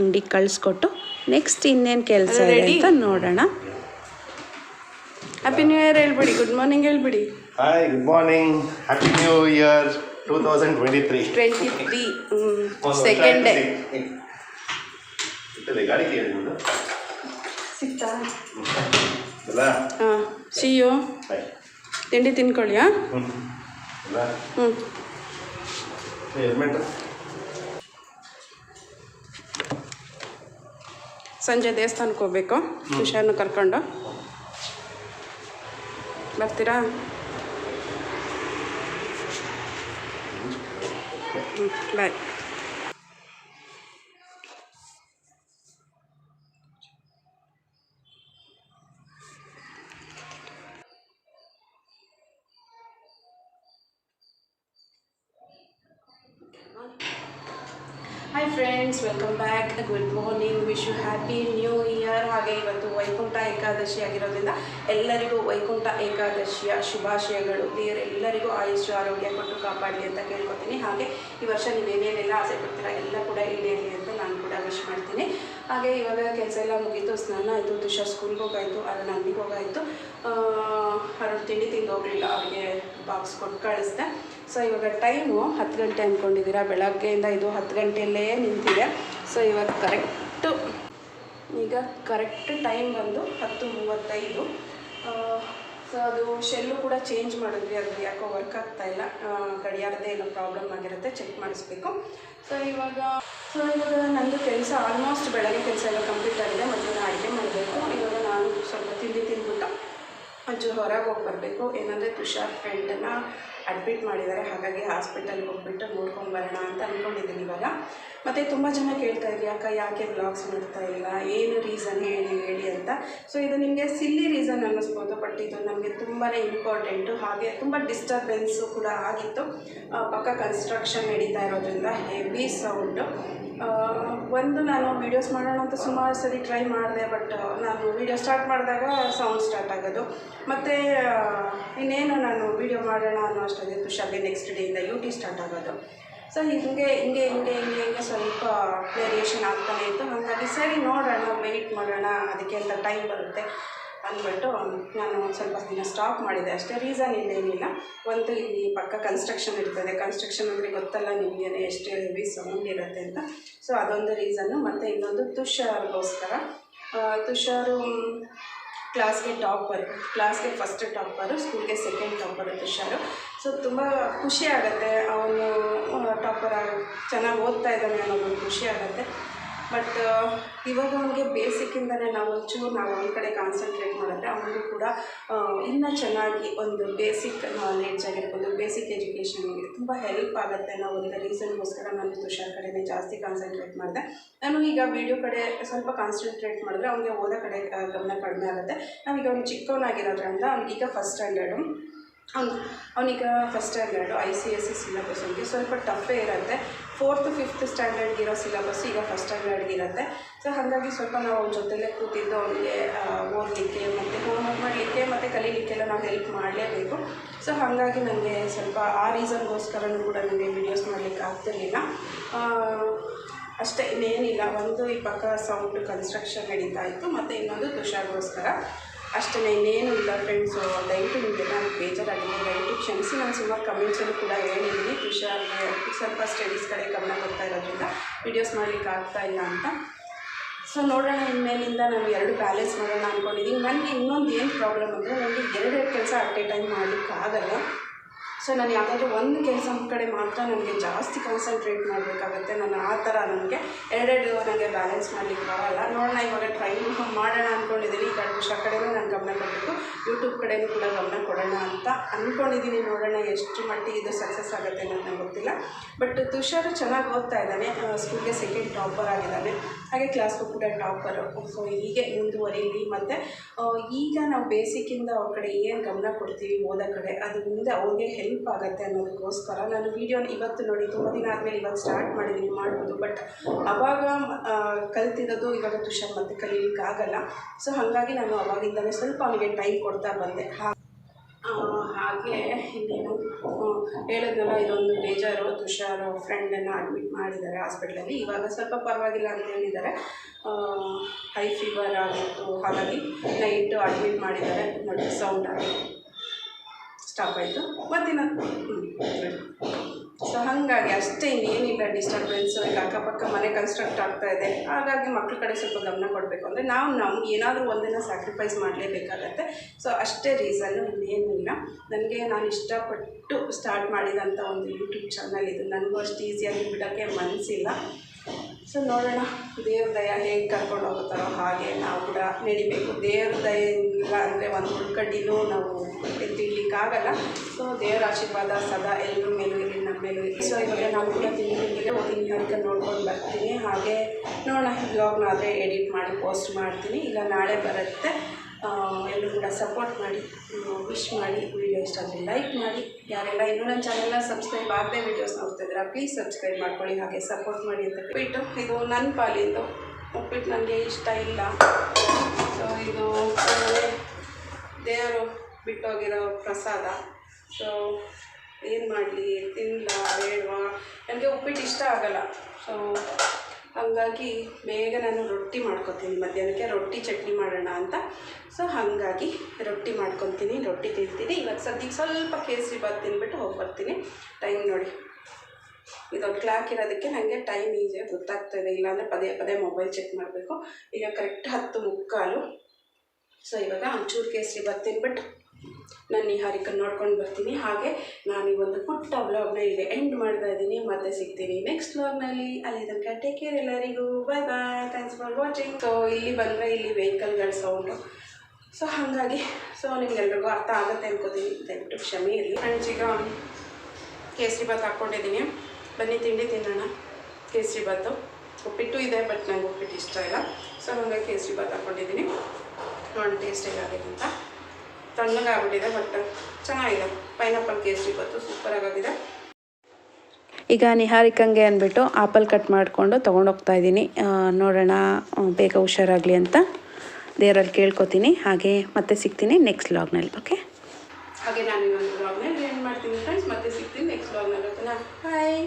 ಅಂಗಡಿಗೆ ಕಳಿಸ್ಕೊಟ್ಟು ನೆಕ್ಸ್ಟ್ ಇನ್ನೇನು ಕೆಲಸ ಇದೆ ಅಂತ ನೋಡೋಣ. ಹ್ಯಾಪಿ ನ್ಯೂ ಇಯರ್ ಹೇಳ್ಬಿಡಿ ಗುಡ್ ಮಾರ್ನಿಂಗ್ ಹೇಳ್ಬಿಡಿ hi good morning happy new year two thousand twenty three twenty three second day ಸಿಗ್ತಾ? ಹಾಂ ಸಿಯು ಯು ತಿಂಡಿ ತಿನ್ಕೊಳ್ಳಿ ಹಾಂ ಹ್ಞೂ ಸಂಜೆ ದೇವಸ್ಥಾನಕ್ಕೆ ಹೋಗ್ಬೇಕು. ವಿಷಯನ ಕರ್ಕೊಂಡು. ಬರ್ತೀರಾ bye hi friends welcome back good morning wish you happy new year ಹಾಗೆ ಇವತ್ತು ವೈಕುಂಠ ಏಕಾದಶಿ ಆಗಿರೋದ್ರಿಂದ ಎಲ್ಲರಿಗೂ ವೈಕುಂಠ ಏಕಾದಶಿಯ ಶುಭಾಶಯಗಳು. ದೇವರೆಲ್ಲರಿಗೂ ಆಯುಷ್ಯ, ಆರೋಗ್ಯ ಕೊಟ್ಟು ಕಾಪಾಡಲಿ ಅಂತ ಕೇಳ್ಕೊತೀನಿ. ಹಾಗೆ ಈ ವರ್ಷ ನೀವೇನೇನೆಲ್ಲ ಆಸೆ ಪಡ್ತೀರಾ ಎಲ್ಲ ಕೂಡ ಈಡೇರಲಿ ಅಂತ ನಾನು ಕೂಡ ವಿಶ್ ಮಾಡ್ತೀನಿ. ಹಾಗೆ ಇವಾಗ ಕೆಲಸ ಎಲ್ಲ ಮುಗೀತು, ಸ್ನಾನ ಆಯಿತು, ತುಷಾರ್ ಸ್ಕೂಲ್ಗೆ ಹೋಗಾಯಿತು ಅರುಣ್ ಅಂಗಡಿಗೆ ಹೋಗಾಯಿತು ಅರುಣ್ ತಿಂಡಿ ತಿಂದು ಹೋಗಲಿಲ್ಲ, ಅವ್ರಿಗೆ ಬಾಕ್ಸ್ ಕೊಟ್ಟು ಕಳಿಸ್ದೆ. ಸೊ ಇವಾಗ ಟೈಮು ಹತ್ತು ಗಂಟೆ ಅಂದ್ಕೊಂಡಿದ್ದೀರಾ ಬೆಳಗ್ಗೆಯಿಂದ ಇದು ಹತ್ತು ಗಂಟೆಯಲ್ಲೇ ನಿಂತಿದೆ. ಸೊ ಇವಾಗ ಕರೆಕ್ಟು ಈಗ ಕರೆಕ್ಟ್ ಟೈಮ್ ಬಂದು ಹತ್ತು ಮೂವತ್ತೈದು. ಸೊ ಅದು ಶೆಲ್ಲು ಕೂಡ ಚೇಂಜ್ ಮಾಡಿದ್ವಿ ಅದು ಯಾಕೋ ವರ್ಕ್ ಆಗ್ತಾ ಇಲ್ಲ. ಗಡಿಯಾರದೇ ಏನೋ ಪ್ರಾಬ್ಲಮ್ ಆಗಿರುತ್ತೆ ಚೆಕ್ ಮಾಡಿಸ್ಬೇಕು. ಸೊ ಇವಾಗ ಸೊ ಇವಾಗ ನಂದು ಕೆಲಸ ಆಲ್ಮೋಸ್ಟ್ ಬೆಳಗ್ಗೆ ಕೆಲಸ ಎಲ್ಲ ಕಂಪ್ಲೀಟ್ ಆಗಿದೆ, ಮಧ್ಯಾಹ್ನ ಅಡುಗೆ ಮಾಡಬೇಕು. ಇವಾಗ ನಾನು ಸ್ವಲ್ಪ ತಿಂಡಿ ತಿಂದ್ಬಿಟ್ಟು ಅಜ್ಜು ಹೊರಗೆ ಹೋಗಿ ಬರಬೇಕು. ಏನಂದರೆ ತುಷಾರ್ ಫ್ರೆಂಡನ್ನು ಅಡ್ಮಿಟ್ ಮಾಡಿದ್ದಾರೆ. ಹಾಗಾಗಿ ಹಾಸ್ಪಿಟಲ್ಗೆ ಹೋಗ್ಬಿಟ್ಟು ನೋಡ್ಕೊಂಡು ಬರೋಣ ಅಂತ ಅಂದ್ಕೊಂಡಿದ್ದೀನಿ ಇವಾಗ. ಮತ್ತು ತುಂಬ ಜನ ಕೇಳ್ತಾ ಇದ್ರು, ಅಕ್ಕ, ಯಾಕೆ ಬ್ಲಾಗ್ಸ್ ಮಾಡ್ತಾ ಇಲ್ಲ? ಏನು ರೀಸನ್ ಹೇಳಿ ಹೇಳಿ ಅಂತ. ಸೊ ಇದು ನಿಮಗೆ ಸಿಲ್ಲಿ ರೀಸನ್ ಅನ್ನಿಸ್ಬೋದು ಬಟ್ ಇದು ನಮಗೆ ತುಂಬಾ ಇಂಪಾರ್ಟೆಂಟು ಹಾಗೆ ತುಂಬ ಡಿಸ್ಟರ್ಬೆನ್ಸು ಕೂಡ ಆಗಿತ್ತು. ಪಕ್ಕ ಕನ್ಸ್ಟ್ರಕ್ಷನ್ ನಡೀತಾ ಇರೋದ್ರಿಂದ ಹೆವಿ ಸೌಂಡು ಒಂದು ನಾನು ವೀಡಿಯೋಸ್ ಮಾಡೋಣ ಅಂತ ಸುಮಾರು ಸರಿ ಟ್ರೈ ಮಾಡಿದೆ ಬಟ್ ನಾನು ವೀಡಿಯೋ ಸ್ಟಾರ್ಟ್ ಮಾಡಿದಾಗ ಸೌಂಡ್ ಸ್ಟಾರ್ಟ್ ಆಗೋದು. ಮತ್ತು ಇನ್ನೇನು ನಾನು ವೀಡಿಯೋ ಮಾಡೋಣ ಅನ್ನೋ ಅಷ್ಟೊಂದು ಖುಷಿಯಾಗಿ ನೆಕ್ಸ್ಟ್ ಡೇಯಿಂದ ಯು ಟಿ ಸ್ಟಾರ್ಟ್ ಆಗೋದು. ಸೊ ಹಿಂಗೆ ಹಿಂಗೆ ಹಿಂಗೆ ಹಿಂಗೆ ಹಿಂಗೆ ಸ್ವಲ್ಪ ವೇರಿಯೇಷನ್ ಆಗ್ತಾನೆ ಇತ್ತು. ಹಾಗಾಗಿ ಸರಿ ನೋಡೋಣ ವೆಯ್ಟ್ ಮಾಡೋಣ, ಅದಕ್ಕೆ ಅಂತ ಟೈಮ್ ಬರುತ್ತೆ. ಅಂದ್ಬಿಟ್ಟು, ನಾನು ಸ್ವಲ್ಪ ದಿನ ಸ್ಟಾಪ್ ಮಾಡಿದೆ. ಅಷ್ಟೇ ರೀಸನ್ ಇಲ್ಲೇನಿಲ್ಲ ಒಂದು ಇಲ್ಲಿ ಪಕ್ಕ ಕನ್ಸ್ಟ್ರಕ್ಷನ್ ಇರ್ತದೆ. ಕನ್ಸ್ಟ್ರಕ್ಷನ್ ಅಂದರೆ ಗೊತ್ತಲ್ಲ ನಿಮಗೆ ಎಷ್ಟು ಹೆವಿ ಸೌಂಡ್ ಇರುತ್ತೆ ಅಂತ. ಸೊ ಅದೊಂದು ರೀಸನ್ನು ಮತ್ತು ಇನ್ನೊಂದು ತುಷಾರ್ಗೋಸ್ಕರ ತುಷಾರು ಕ್ಲಾಸ್ಗೆ ಟಾಪರ್ ಕ್ಲಾಸ್ಗೆ ಫಸ್ಟ್ ಟಾಪರು ಸ್ಕೂಲ್ಗೆ ಸೆಕೆಂಡ್ ಟಾಪರು ತುಷಾರು. ಸೊ ತುಂಬ ಖುಷಿ ಅವನು ಟಾಪರ್ ಚೆನ್ನಾಗಿ ಓದ್ತಾ ಇದ್ದಾನೆ ಅನ್ನೋದು ಖುಷಿ ಆಗುತ್ತೆ. ಬಟ್ ಇವಾಗ ಅವನಿಗೆ ಬೇಸಿಕ್ಕಿಂದಲೇ ನಾವು ಒಂಚೂರು ನಾವು ಒಂದು ಕಡೆ ಕಾನ್ಸಂಟ್ರೇಟ್ ಮಾಡಿದ್ರೆ ಅವನಿಗೂ ಕೂಡ ಇನ್ನೂ ಚೆನ್ನಾಗಿ ಒಂದು ಬೇಸಿಕ್ ನಾಲೆಡ್ಜ್ ಆಗಿರ್ಬೋದು ಬೇಸಿಕ್ ಎಜುಕೇಷನ್ಗೆ ತುಂಬ ಹೆಲ್ಪ್ ಆಗುತ್ತೆ ಅನ್ನೋ ಒಂದು ರೀಸನ್ಗೋಸ್ಕರ ನಾನು ತುಷಾರ್ ಕಡೆನೇ ಜಾಸ್ತಿ ಕಾನ್ಸಂಟ್ರೇಟ್ ಮಾಡಿದೆ. ನಾನು ಈಗ ವೀಡಿಯೋ ಕಡೆ ಸ್ವಲ್ಪ ಕಾನ್ಸಂಟ್ರೇಟ್ ಮಾಡಿದ್ರೆ ಅವನಿಗೆ ಓದೋ ಕಡೆ ಗಮನ ಕಡಿಮೆ ಆಗುತ್ತೆ. ನಾವೀಗ ಅವ್ನು ಚಿಕ್ಕವನಾಗಿರೋದ್ರಿಂದ ಅವ್ನಿಗೀಗ ಫಸ್ಟ್ ಸ್ಟ್ಯಾಂಡರ್ಡು ಅವ್ನು, ಅವನೀಗ first standard I C S C syllabus ಅವನಿಗೆ ಸ್ವಲ್ಪ ಟಫೇ ಇರುತ್ತೆ. ಫೋರ್ತ್ ಫಿಫ್ತ್ ಸ್ಟ್ಯಾಂಡರ್ಡ್ಗೆ ಇರೋ ಸಿಲೆಬಸ್ ಈಗ ಫಸ್ಟ್ ಸ್ಟ್ಯಾಂಡರ್ಡ್ಗೆ ಇರುತ್ತೆ. ಸೊ ಹಾಗಾಗಿ ಸ್ವಲ್ಪ ನಾವು ಅವ್ರ ಜೊತೆಲೇ ಕೂತಿದ್ದು ಅವನಿಗೆ ಓದಲಿಕ್ಕೆ ಮತ್ತು ಹೋಮ್ವರ್ಕ್ ಮಾಡಲಿಕ್ಕೆ ಮತ್ತು ಕಲೀಲಿಕ್ಕೆಲ್ಲ ನಾವು ಹೆಲ್ಪ್ ಮಾಡಲೇಬೇಕು. ಸೊ ಹಾಗಾಗಿ ನನಗೆ ಸ್ವಲ್ಪ ಆ ರೀಸನ್ಗೋಸ್ಕರನೂ ಕೂಡ ನನಗೆ ವೀಡಿಯೋಸ್ ಮಾಡಲಿಕ್ಕೆ ಆಗ್ತಿರಲಿಲ್ಲ. ಅಷ್ಟೇ ಇನ್ನೇನಿಲ್ಲ. ಒಂದು ಈ ಪಕ್ಕ ಸೌಂಡ್ ಕನ್ಸ್ಟ್ರಕ್ಷನ್ ನಡೀತಾ ಇತ್ತು. ಮತ್ತು ಇನ್ನೊಂದು ತುಷಾರ್ಗೋಸ್ಕರ. ಅಷ್ಟೇ ಇನ್ನೇನು ಇಲ್ಲ ಫ್ರೆಂಡ್ಸು ದಯವಿಟ್ಟು ನಿಮಗೆಲ್ಲ ಬೇಜಾರಾಗಿದೆ ದಯವಿಟ್ಟು ಕ್ಷಮಿಸಿ. ನಾನು ಸುಮಾರು ಕಮೆಂಟ್ಸಲ್ಲೂ ಕೂಡ ಹೇಳಿದ್ದೀನಿ. ಖುಷಿಯಾಗಿ ಸ್ವಲ್ಪ ಸ್ಟಡೀಸ್ ಕಡೆ ಗಮನ ಕೊಡ್ತಾ ಇರೋದ್ರಿಂದ ವೀಡಿಯೋಸ್ ಮಾಡಲಿಕ್ಕೆ ಆಗ್ತಾ ಇಲ್ಲ ಅಂತ. ಸೊ ನೋಡೋಣ, ಇನ್ಮೇಲಿಂದ ನಾನು ಎರಡು ಬ್ಯಾಲೆನ್ಸ್ ಮಾಡೋಣ ಅಂದ್ಕೊಂಡಿದ್ದೀನಿ ನನಗೆ ಇನ್ನೊಂದು ಏನು ಪ್ರಾಬ್ಲಮ್ ಅಂದರೆ ನನಗೆ ಎರಡೆರಡು ಕೆಲಸ ಅಟ್ ಎ ಟೈಮ್ ಮಾಡಲಿಕ್ಕೆ ಆಗಲ್ಲ. ಸೊ ನಾನು ಯಾವುದಾದ್ರೂ ಒಂದು ಕೆಲಸ ಕಡೆ ಮಾತ್ರ ನನಗೆ ಜಾಸ್ತಿ ಕಾನ್ಸಂಟ್ರೇಟ್ ಮಾಡಬೇಕಾಗತ್ತೆ. ನಾನು ಆ ಥರ ನನಗೆ ಎರಡೆರಡು ನನಗೆ ಬ್ಯಾಲೆನ್ಸ್ ಮಾಡಲಿಕ್ಕೆ ಬರೋಲ್ಲ. ನೋಡೋಣ, ಇವಾಗ ಟ್ರೈ ಮಾಡೋಣ ಅಂದ್ಕೊಂಡಿದ್ದೀನಿ ಈಗ ತುಷಾರ್ ಕಡೆಯೂ ನಾನು ಗಮನ ಕೊಡಬೇಕು. ಯೂಟ್ಯೂಬ್ ಕಡೆಯೂ ಕೂಡ ಗಮನ ಕೊಡೋಣ ಅಂತ ಅಂದ್ಕೊಂಡಿದ್ದೀನಿ ನೋಡೋಣ ಎಷ್ಟು ಮಟ್ಟಿಗೆ ಇದು ಸಕ್ಸಸ್ ಆಗುತ್ತೆ ಅನ್ನೋದು ನಂಗೆ ಗೊತ್ತಿಲ್ಲ. ಬಟ್ ತುಷಾರು ಚೆನ್ನಾಗಿ ಓದ್ತಾ ಇದ್ದಾನೆ. ಸ್ಕೂಲ್ಗೆ ಸೆಕೆಂಡ್ ಟಾಪರ್ ಆಗಿದ್ದಾನೆ. ಹಾಗೆ ಕ್ಲಾಸ್ಗೂ ಕೂಡ ಟಾಪರು ಸೊ ಹೀಗೆ ಮುಂದುವರಿಲಿ. ಮತ್ತು ಈಗ ನಾವು ಬೇಸಿಕ್ಕಿಂದ ಅವ್ರ ಕಡೆ ಏನು ಗಮನ ಕೊಡ್ತೀವಿ ಓದೋ ಕಡೆ, ಅದು ಮುಂದೆ ಅವ್ರಿಗೆ ಹೆಲ್ಪ್ ಆಗುತ್ತೆ ಅನ್ನೋದಕ್ಕೋಸ್ಕರ ನಾನು ವೀಡಿಯೋನ ಇವತ್ತು ನೋಡಿ ತುಂಬ ದಿನ ಆದಮೇಲೆ ಇವಾಗ ಸ್ಟಾರ್ಟ್ ಮಾಡಿದ್ದೀನಿ, ಮಾಡ್ಬೋದು. ಬಟ್ ಅವಾಗ ಕಲ್ತಿರೋದು ಇವಾಗ ತುಷಾರ್ ಮತ್ತೆ ಕಲೀಲಿಕ್ಕಾಗಲ್ಲ ಸೊ ಹಾಗಾಗಿ ನಾನು ಅವಾಗಿಂದಲೇ ಸ್ವಲ್ಪ ಅವನಿಗೆ ಟೈಮ್ ಕೊಡ್ತಾ ಬಂದೆ. ಹಾಗೆ ಇನ್ನೇನು ಹೇಳಿದ್ನಲ್ಲ, ಇದೊಂದು ಬೇಜಾರು, ತುಷಾರ್ ಫ್ರೆಂಡನ್ನು ಅಡ್ಮಿಟ್ ಮಾಡಿದ್ದಾರೆ ಹಾಸ್ಪಿಟ್ಲಲ್ಲಿ ಇವಾಗ ಸ್ವಲ್ಪ ಪರವಾಗಿಲ್ಲ ಅಂತ ಹೇಳಿದ್ದಾರೆ. ಹೈ ಫೀವರ್ ಆಗಿತ್ತು. ಹಾಗಾಗಿ ನೈಟು ಅಡ್ಮಿಟ್ ಮಾಡಿದ್ದಾರೆ. ನೋಡಿ ಸೌಂಡ್ ಆಗಿ ಸ್ಟಾಪ್ ಆಯಿತು. ಮತ್ತಿನ ಸೊ ಹಾಗಾಗಿ ಅಷ್ಟೇ ಇನ್ನೇನಿಲ್ಲ ಡಿಸ್ಟರ್ಬೆನ್ಸು ಈಗ ಅಕ್ಕಪಕ್ಕ ಮನೆ ಕನ್ಸ್ಟ್ರಕ್ಟ್ ಆಗ್ತಾ ಇದೆ. ಹಾಗಾಗಿ ಮಕ್ಳ ಕಡೆ ಸ್ವಲ್ಪ ಗಮನ ಕೊಡಬೇಕು. ಅಂದರೆ ನಾವು ನಮ್ಗೆ ಏನಾದರೂ ಒಂದನ್ನು ಸ್ಯಾಕ್ರಿಫೈಸ್ ಮಾಡಲೇಬೇಕಾಗತ್ತೆ. ಸೊ ಅಷ್ಟೇ ರೀಸನ್ನು ಇನ್ನೇನು ಇಲ್ಲ. ನನಗೆ ನಾನು ಇಷ್ಟಪಟ್ಟು ಸ್ಟಾರ್ಟ್ ಮಾಡಿದಂಥ ಒಂದು ಯೂಟ್ಯೂಬ್ ಚಾನಲ್ ಇದು. ನನಗೂ ಅಷ್ಟು ಈಸಿಯಾಗಿ ಬಿಡೋಕ್ಕೆ ಮನಸ್ಸಿಲ್ಲ ಸೊ ನೋಡೋಣ. ದೇವ್ರ ದಯ ಹೇಗೆ ಕರ್ಕೊಂಡು ಹೋಗುತ್ತಾರೋ ಹಾಗೆ ನಾವು ಕೂಡ ನಡಿಬೇಕು. ದೇವ್ರ ದಯ ಇಲ್ಲ ಅಂದರೆ ಒಂದು ಉಳ್ಕಡ್ಡಿನೂ ನಾವು ಎತ್ತಿಡ್ಲಿಕ್ಕಾಗಲ್ಲ ಸೊ ದೇವರ ಆಶೀರ್ವಾದ ಸದಾ ಎಲ್ಲರ ಮೇಲೂ ಇರಲಿ ನಮ್ಮ ಮೇಲೂ. ಇರಲಿ ಸೊ ಇವಾಗ ನಾವು ಕೂಡ ತಿಂಗಳಿಗೆ ಹೋಗಿ ಅದಕ್ಕೆ ನೋಡ್ಕೊಂಡು ಬರ್ತೀನಿ. ಹಾಗೆ ನೋಡೋಣ ಬ್ಲಾಗ್ನ ಆದರೆ ಎಡಿಟ್ ಮಾಡಿ ಪೋಸ್ಟ್ ಮಾಡ್ತೀನಿ. ಇಲ್ಲ ನಾಳೆ ಬರುತ್ತೆ. ಎಲ್ಲರೂ ಕೂಡ ಸಪೋರ್ಟ್ ಮಾಡಿ ವಿಶ್ ಮಾಡಿ ವಿಡಿಯೋ ಇಷ್ಟ ಆದರೆ ಲೈಕ್ ಮಾಡಿ. ಯಾರೆಲ್ಲ ಇನ್ನೂ ನನ್ನ ಚಾನಲ್ನ ಸಬ್ಸ್ಕ್ರೈಬ್ ಆಗದೆ ವೀಡಿಯೋಸ್ ನೋಡ್ತಾ ಇದ್ದೀರಾ ಪ್ಲೀಸ್ ಸಬ್ಸ್ಕ್ರೈಬ್ ಮಾಡ್ಕೊಳ್ಳಿ. ಹಾಗೆ ಸಪೋರ್ಟ್ ಮಾಡಿ ಅಂತ ಬಿಟ್ಟು ಇದು ನನ್ನ ಪಾಲಿಂದು. ಉಪ್ಪಿಟ್ಟು ನನಗೆ ಇಷ್ಟ ಇಲ್ಲ. ಸೊ ಇದು ಬಿಟ್ಟೋಗಿರೋ ಪ್ರಸಾದ. ಸೊ ಏನು ಮಾಡಲಿ? ತಿನ್ನಲ ಬೇಡವಾ? ನನಗೆ ಉಪ್ಪಿಟ್ಟು ಇಷ್ಟ ಆಗಲ್ಲ. ಸೊ ಹಾಗಾಗಿ ಬೇಗ ನಾನು ರೊಟ್ಟಿ ಮಾಡ್ಕೊತೀನಿ. ಮಧ್ಯಾಹ್ನಕ್ಕೆ ರೊಟ್ಟಿ ಚಟ್ನಿ ಮಾಡೋಣ ಅಂತ. ಸೊ ಹಾಗಾಗಿ ರೊಟ್ಟಿ ಮಾಡ್ಕೊತೀನಿ, ರೊಟ್ಟಿ ತಿಂತೀನಿ. ಇವಾಗ ಸದ್ಯಕ್ಕೆ ಸ್ವಲ್ಪ ಕೇಸರಿ ಬಾತ್ ತಿನ್ಬಿಟ್ಟು ಹೋಗಿ ಬರ್ತೀನಿ. ಟೈಮ್ ನೋಡಿ. ಇದೊಂದು ಕ್ಲಾಕ್ ಇರೋದಕ್ಕೆ ನನಗೆ ಟೈಮ್ ಈಸಿಯಾಗಿ ಗೊತ್ತಾಗ್ತಾ ಇದೆ. ಇಲ್ಲಾಂದರೆ ಪದೇ ಪದೇ ಮೊಬೈಲ್ ಚೆಕ್ ಮಾಡಬೇಕು. ಈಗ ಕರೆಕ್ಟ್ ಹತ್ತು ಮುಕ್ಕಾಲು. ಸೊ ಇವಾಗ ಒಂಚೂರು ಕೇಸರಿ ಬರ್ತೀನಿ ಬಟ್ ನಾನು ನಿಹಾರಿಕನ್ನು ನೋಡ್ಕೊಂಡು ಬರ್ತೀನಿ. ಹಾಗೆ ನಾನು ಈ ಒಂದು ಪುಟ್ಟ ವ್ಲಾಗ್ನ ಇಲ್ಲಿ ಎಂಡ್ ಮಾಡ್ತಾ ಇದ್ದೀನಿ. ಮತ್ತೆ ಸಿಗ್ತೀನಿ ನೆಕ್ಸ್ಟ್ ವ್ಲಾಗ್ನಲ್ಲಿ ಅಲ್ಲಿ ತನಕ ಟೇಕ್ ಕೇರ್ ಎಲ್ಲರಿಗೂ. Bye bye thanks for watching so ಇಲ್ಲಿ ಬಂದರೆ ಇಲ್ಲಿ ವೆಹಿಕಲ್ಗಳ ಸೌಂಡು ಸೊ ಹಾಗಾಗಿ ಸೊ ನಿಮ್ಗೆಲ್ರಿಗೂ ಅರ್ಥ ಆಗುತ್ತೆ ಅನ್ಕೋತೀನಿ. ದಯವಿಟ್ಟು ಕ್ಷಮೆ ಇರಲಿ. ಅಂಡ್ ಕೇಸರಿ ಬಾತ್ ಹಾಕ್ಕೊಂಡಿದ್ದೀನಿ. ಬನ್ನಿ, ತಿಂಡಿ ತಿನ್ನೋಣ. ಕೇಸರಿ ಬಾತು ಉಪ್ಪಿಟ್ಟು ಇದೆ ಬಟ್ ನಂಗೆ ಉಪ್ಪಿಟ್ಟು ಇಷ್ಟ ಇಲ್ಲ. ಸೊ ಹಾಗಾಗಿ ಕೇಸರಿ ಬಾತ್ ಹಾಕ್ಕೊಂಡಿದ್ದೀನಿ. ನೋಡೋಣ ಟೇಸ್ಟ್ ಹೇಗಾಗಿದೆ ಅಂತ. ತಣ್ಣಗಾಗ್ಬಿಟ್ಟಿದೆ ಬಟ್ ಚೆನ್ನಾಗಿದೆ. ಪೈನಾಪಲ್ ಕೇಸರಿ ಸೂಪರ್ ಆಗಿದೆ ಈಗ ನಿಹಾರಿಕಂಗೆ ಅಂದ್ಬಿಟ್ಟು ಆಪಲ್ ಕಟ್ ಮಾಡಿಕೊಂಡು ತೊಗೊಂಡೋಗ್ತಾ ಇದ್ದೀನಿ. ನೋಡೋಣ ಬೇಗ ಹುಷಾರಾಗಲಿ ಅಂತ. ದೇವರಲ್ಲಿ ಕೇಳ್ಕೊತೀನಿ. ಹಾಗೆ ಮತ್ತೆ ಸಿಗ್ತೀನಿ ನೆಕ್ಸ್ಟ್ ಲಾಗ್ನಲ್ಲಿ ಓಕೆ ಹಾಗೆ ನಾನು ಇನ್ನೊಂದು ಒಂದು ಬ್ಲಾಗ್ನಲ್ಲಿ ಏನು ಮಾಡ್ತೀನಿ ಫ್ರೆಂಡ್ಸ್ ಮತ್ತೆ ಸಿಗ್ತೀನಿ ನೆಕ್ಸ್ಟ್ ಬ್ಲಾಗ್ನಲ್ಲಿ ಓಕೆನಾ ಬಾಯ್